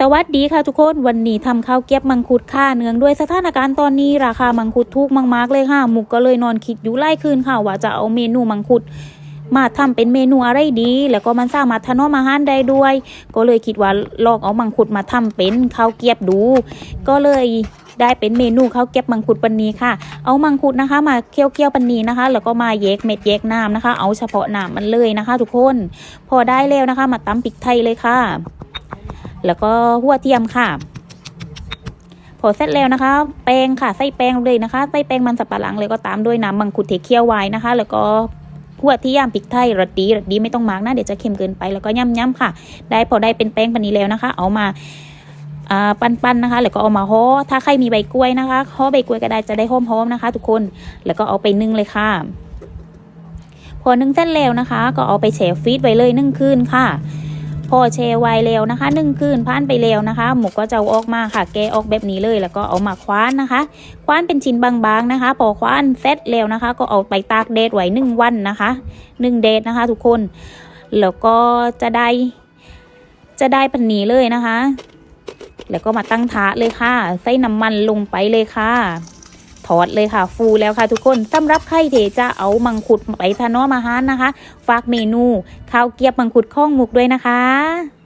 สวัสดีค่ะทุกคนวันนี้ทำข้าวเก็บมังคุดค่ะเนื่องด้วยสถานการณ์ตอนนี้ราคามังคุดถูกมากๆเลยค่ะหมุกก็เลยนอนคิดอยู่ไล่คืนค่ะ ว่าจะเอาเมนูมังคุด มาทำเป็นเมนูอะไรดี แล้วก็มันสามารถถนอมอาหารได้ด้วย ก็เลยคิดว่าลองเอามังคุดมาทำเป็นข้าวเกรียบดู ก็เลยได้เป็นเมนูข้าวเกรียบมังคุดปันนี้ค่ะ เอามังคุดนะคะ มาเคี่ยวเคี่ยวๆปันนี้นะคะ แล้วก็มาแยกเม็ดแยกน้ำนะคะ เอาเฉพาะน้ำมันเลยนะคะ ทุกคน พอได้แล้วนะคะ มาตำพริกไทยเลยค่ะ แล้วก็หัวเทียมค่ะพอเสร็จแล้วนะคะ แป้งค่ะใส่แป้งเลยนะคะใส่แป้งมันสับปะหลังเลยก็ตามด้วยน้ำมังคุดเทเคี่ยวไว้นะคะ แล้วก็หัวที่ย่ำพริกไทยรสดีรสดีไม่ต้องมากนะเดี๋ยวจะเค็มเกินไปแล้วก็ย่ำๆค่ะ ได้พอได้เป็นแป้งปันนี้แล้วนะคะ เอามาปั้นๆนะคะ แล้วก็เอามาห่อถ้าใครมีใบกล้วยนะคะห่อใบกล้วยก็ได้จะได้หอมๆนะคะ ทุกคนแล้วก็เอาไปนึ่งเลยค่ะ พอนึ่งเส้นแล้วนะคะ ก็เอาไปแช่ฟรีซไว้เลยนึ่งคืนค่ะ พอแช่ไว้แล้วนะคะหนึ่งคืนผ่านไปแล้วนะคะ หมูก็จะออกมาค่ะ แกะออกแบบนี้เลยแล้วก็เอามาคว้านนะคะ คว้านเป็นชิ้นบางๆนะคะ พอคว้านเสร็จแล้วนะคะ ก็เอาไปตากแดดไว้หนึ่งวันนะคะหนึ่งแดดนะคะ ทุกคนแล้วก็จะได้จะได้ปันนี้เลยนะคะ แล้วก็มาตั้งถาเลยค่ะ ใส่น้ำมันลงไปเลยค่ะ ถอดเลยค่ะ ฟูแล้วค่ะทุกคนสำหรับใครเทจะเอามังคุดไปทานอมาหารนะคะ ฝากเมนูข้าวเกี๊ยบมังคุดข้องมุกด้วยนะคะ